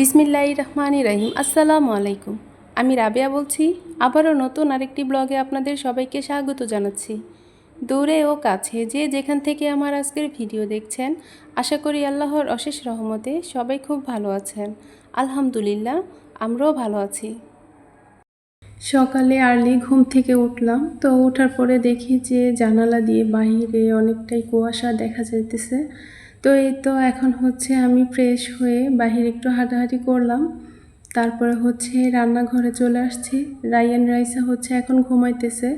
বিসমিল্লাহ রহমান রাহিম। আসসালামু আলাইকুম। আমি রাবেয়া বলছি, আবারও নতুন আরেকটি ব্লগে আপনাদের সবাইকে স্বাগত জানাচ্ছি। দূরে ও কাছে যে যেখান থেকে আমার আজকের ভিডিও দেখছেন, আশা করি আল্লাহর অশেষ রহমতে সবাই খুব ভালো আছেন। আলহামদুলিল্লাহ, আমরাও ভালো আছি। সকালে আর্লি ঘুম থেকে উঠলাম, তো ওঠার পরে দেখি যে জানালা দিয়ে বাইরে অনেকটাই কুয়াশা দেখা যাইতেছে। তো এই তো এখন হচ্ছে আমি ফ্রেশ হয়ে বাহিরে একটু হাঁটাহাঁটি করলাম। তারপরে হচ্ছে রান্নাঘরে চলে আসছি। রায়ান রাইসা হচ্ছে এখন ঘুমাইতেছে।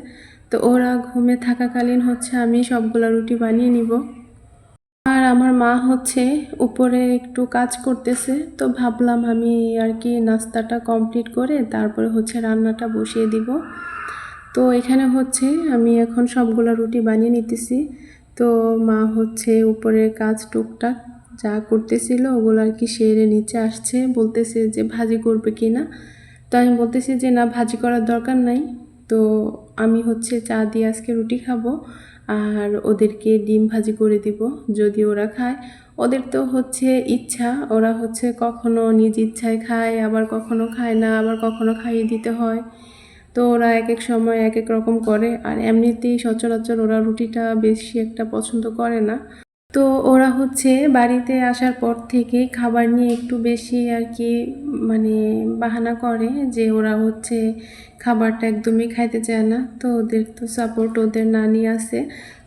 তো ওরা ঘুমে থাকাকালীন হচ্ছে আমি সবগুলা রুটি বানিয়ে নিব। আর আমার মা হচ্ছে উপরে একটু কাজ করতেছে। তো ভাবলাম আমি আর কি নাস্তাটা কমপ্লিট করে তারপরে হচ্ছে রান্নাটা বসিয়ে দিব। তো এখানে হচ্ছে আমি এখন সবগুলো রুটি বানিয়ে নিতেছি। তো মা হচ্ছে উপরের কাজ টুকটাক যা করতেছিল, ওগুলো আর কি সেরে নিচে আসছে, বলতেছে যে ভাজি করবে কি না তো আমি বলতেছি যে না, ভাজি করার দরকার নাই। তো আমি হচ্ছে চা দিয়ে আজকে রুটি খাব আর ওদেরকে ডিম ভাজি করে দিব, যদি ওরা খায়। ওদের তো হচ্ছে ইচ্ছা, ওরা হচ্ছে কখনো নিজ ইচ্ছায় খায়, আবার কখনো খায় না, আবার কখনো খাইয়ে দিতে হয়। তো ওরা এক এক সময় এক এক রকম করে আর এমনিতেই সচরাচর ওরা রুটিটা বেশি একটা পছন্দ করে না। তো ওরা হচ্ছে বাড়িতে আসার পর থেকে খাবার নিয়ে একটু বেশি আর কি মানে বাহানা করে যে ওরা হচ্ছে খাবারটা একদমই খাইতে চায় না। তো ওদের তো সাপোর্ট ওদের নানি আছে।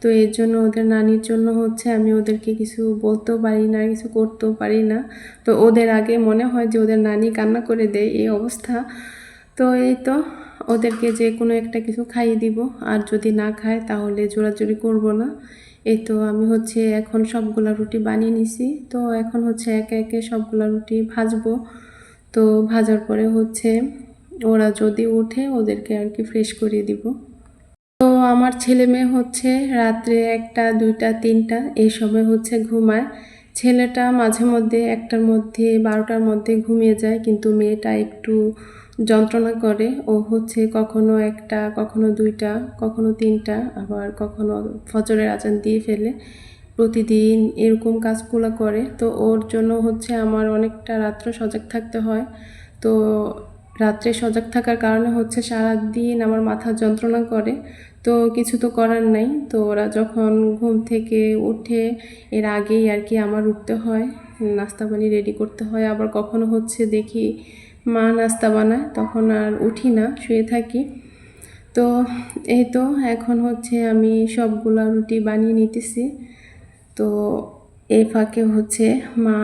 তো এর জন্য ওদের নানির জন্য হচ্ছে আমি ওদেরকে কিছু বলতেও পারি না, কিছু করতেও পারি না। তো ওদের আগে মনে হয় যে ওদের নানি কান্না করে দেয় এই অবস্থা। তো এই তো ওদেরকে যে কোনো একটা কিছু খাইয়ে দিব। আর যদি না খায়, তাহলে জোরাজুরি করব না। এই তো আমি হচ্ছে এখন সবগুলা রুটি বানিয়ে নিছি। তো এখন হচ্ছে একে একে সবগুলা রুটি ভাজবো। তো ভাজার পরে হচ্ছে ওরা যদি ওঠে, ওদেরকে আর কি ফ্রেশ করিয়ে দিব। তো আমার ছেলে মেয়ে হচ্ছে রাত্রে একটা, দুইটা, তিনটা, এই সময় হচ্ছে ঘুমায়। ছেলেটা মাঝে মধ্যে একটার মধ্যে, বারোটার মধ্যে ঘুমিয়ে যায়। কিন্তু মেয়েটা একটু যন্ত্রণা করে ও হচ্ছে কখনো একটা, কখনো দুইটা, কখনো তিনটা, আবার কখনো ফজরের আজান দিয়ে ফেলে। প্রতিদিন এরকম কাজগুলো করে। তো ওর জন্য হচ্ছে আমার অনেকটা রাত্র সজাগ থাকতে হয়। তো রাত্রে সজাগ থাকার কারণে হচ্ছে সারাদিন আমার মাথা যন্ত্রণা করে। তো কিছু তো করার নাই। তো ওরা যখন ঘুম থেকে উঠে এর আগেই আর কি আমার উঠতে হয়, নাস্তা পানি রেডি করতে হয়। আবার কখনো হচ্ছে দেখি মা নাস্তা বানায়, তখন আর উঠি না, শুয়ে থাকি। তো এই তো এখন হচ্ছে আমি সবগুলা রুটি বানিয়ে নিতেছি। তো এই ফাঁকে হচ্ছে মা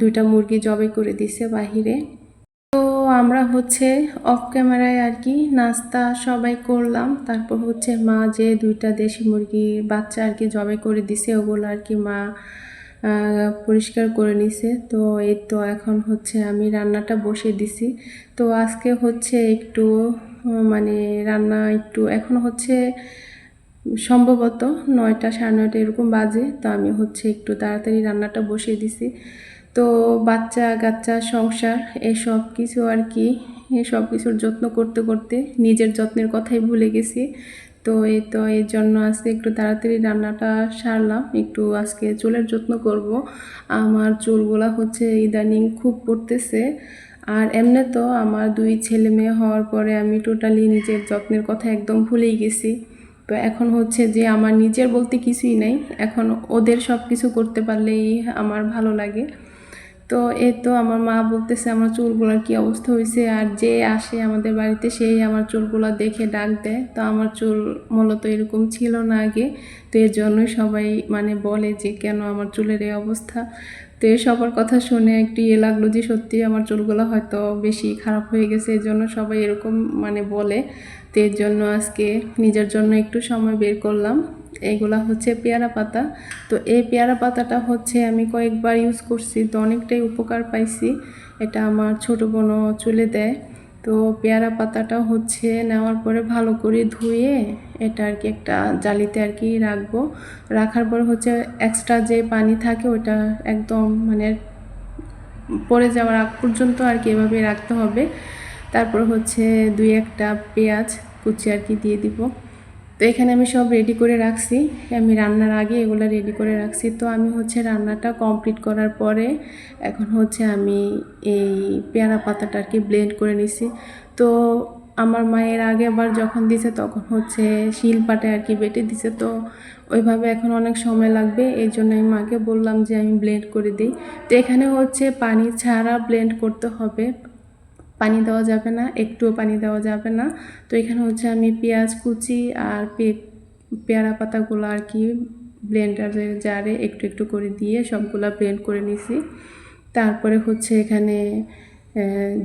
দুইটা মুরগি জবে করে দিছে বাহিরে। তো আমরা হচ্ছে অফ ক্যামেরায় আর কি নাস্তা সবাই করলাম। তারপর হচ্ছে মা যে দুইটা দেশি মুরগি বাচ্চা আর কি জবে করে দিছে, ওগুলো আর কি মা পরিষ্কার করে নিছে। তো এই তো এখন হচ্ছে আমি রান্নাটা বসিয়ে দিছি। তো আজকে হচ্ছে একটু মানে রান্না একটু এখন হচ্ছে সম্ভবত নয়টা সাড়ে নয়টা এরকম বাজে। তো আমি হচ্ছে একটু তাড়াতাড়ি রান্নাটা বসিয়ে দিছি। তো বাচ্চা কাচ্চা সংসার, এসব কিছু আর কি সব কিছুর যত্ন করতে করতে নিজের যত্নের কথাই ভুলে গেছি। তো এই তো এই জন্য আজকে একটু তাড়াতাড়ি রান্নাটা সারলাম। একটু আজকে চুলের যত্ন করব। আমার চুলগুলা হচ্ছে ইদানিং খুব পড়তেছে। আর এমনি তো আমার দুই ছেলে মেয়ে হওয়ার পরে আমি টোটালি নিজের যত্নের কথা একদম ভুলেই গেছি। তো এখন হচ্ছে যে আমার নিজের বলতে কিছুই নেই। এখন ওদের সব কিছু করতে পারলেই আমার ভালো লাগে। তো এ তো আমার মা বলতেছে, আমার চুলগুলোর কি অবস্থা হয়েছে আর যে আসে আমাদের বাড়িতে, সেই আমার চুলগুলো দেখে ডাক দেয়। তো আমার চুল মূলত এরকম ছিল না আগে। তো এর জন্যই সবাই মানে বলে যে, কেন আমার চুলের এই অবস্থা? তো সবার কথা শুনে একটু ইয়ে লাগল যে সত্যি আমার চুলগুলো হয়তো বেশি খারাপ হয়ে গেছে, এর জন্য সবাই এরকম মানে বলে। তো এর জন্য আজকে নিজের জন্য একটু সময় বের করলাম। এগুলা হচ্ছে পেয়ারা পাতা। তো এই পেয়ারা পাতাটা হচ্ছে আমি কয়েকবার ইউজ করছি, তো অনেকটাই উপকার পাইছি। এটা আমার ছোটো বোনও চুলে দেয়। তো পেয়ারা পাতাটা হচ্ছে নেওয়ার পরে ভালো করে ধুয়ে এটা আর কি একটা জালিতে আর কি রাখব। রাখার পর হচ্ছে এক্সট্রা যে পানি থাকে ওটা একদম মানে পড়ে যাওয়ার আগ পর্যন্ত আর কি এভাবে রাখতে হবে। তারপর হচ্ছে দুই একটা পেঁয়াজ কুচি আর কি দিয়ে দিব। তো এখানে আমি সব রেডি করে রাখছি। আমি রান্নার আগে এগুলো রেডি করে রাখছি। তো আমি হচ্ছে রান্নাটা কমপ্লিট করার পরে এখন হচ্ছে আমি এই পেয়ারা পাতাটা আর কি ব্লেন্ড করে নিছি। তো আমার মায়ের আগে আবার যখন দিছে তখন হচ্ছে শিল পাটে আর কি বেটে দিছে। তো ওইভাবে এখন অনেক সময় লাগবে। এই জন্য আমি মাকে বললাম যে আমি ব্লেন্ড করে দিই। তো এখানে হচ্ছে পানি ছাড়া ব্লেন্ড করতে হবে। পানি দেওয়া যাবে না, একটুও পানি দেওয়া যাবে না। তো এখানে হচ্ছে আমি পেঁয়াজ কুচি আর পেয়ারা পাতাগুলো আর কি ব্লেন্ডারের জারে একটু একটু করে দিয়ে সবগুলা ব্লেন্ড করে নিছি। তারপরে হচ্ছে এখানে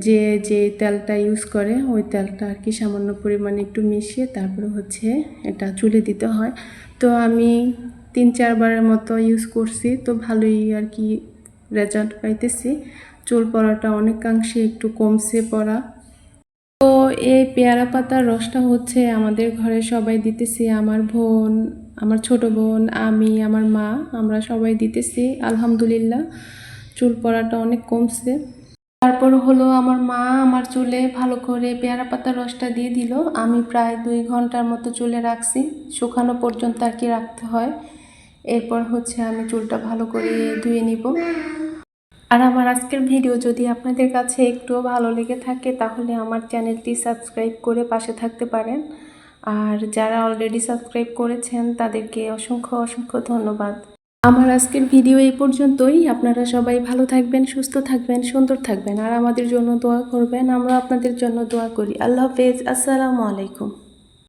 যে যে তেলটা ইউজ করে ওই তেলটা আর কি সামান্য পরিমাণে একটু মিশিয়ে তারপরে হচ্ছে এটা চুলে দিতে হয়। তো আমি তিন চারবারের মতো ইউজ করছি, তো ভালোই আর কি রেজাল্ট পাইতেছি। চুল পড়াটা অনেকাংশে একটু কমছে পড়া। তো এই পেয়ারা পাতার রসটা হচ্ছে আমাদের ঘরে সবাই দিতেছি, আমার বোন, আমার ছোট বোন, আমি, আমার মা, আমরা সবাই দিতেছি, আলহামদুলিল্লাহ। চুল পড়াটা অনেক কমছে। তারপর হলো আমার মা আমার চুলে ভালো করে পেয়ারা পাতার রসটা দিয়ে দিল। আমি প্রায় দুই ঘণ্টার মতো চুলে রাখছি, শুকানো পর্যন্ত আর কি রাখতে হয়। এরপর হচ্ছে আমি চুলটা ভালো করে ধুয়ে নিব। আর আমার আজকের ভিডিও যদি আপনাদের কাছে একটুও ভালো লেগে থাকে, তাহলে আমার চ্যানেলটি সাবস্ক্রাইব করে পাশে থাকতে পারেন। আর যারা অলরেডি সাবস্ক্রাইব করেছেন, তাদেরকে অসংখ্য অসংখ্য ধন্যবাদ। আমার আজকের ভিডিও এই পর্যন্তই। আপনারা সবাই ভালো থাকবেন, সুস্থ থাকবেন, সুন্দর থাকবেন। আর আমাদের জন্য দোয়া করবেন। আমরা আপনাদের জন্য দোয়া করি। আল্লাহ হাফেজ। আসসালামু আলাইকুম।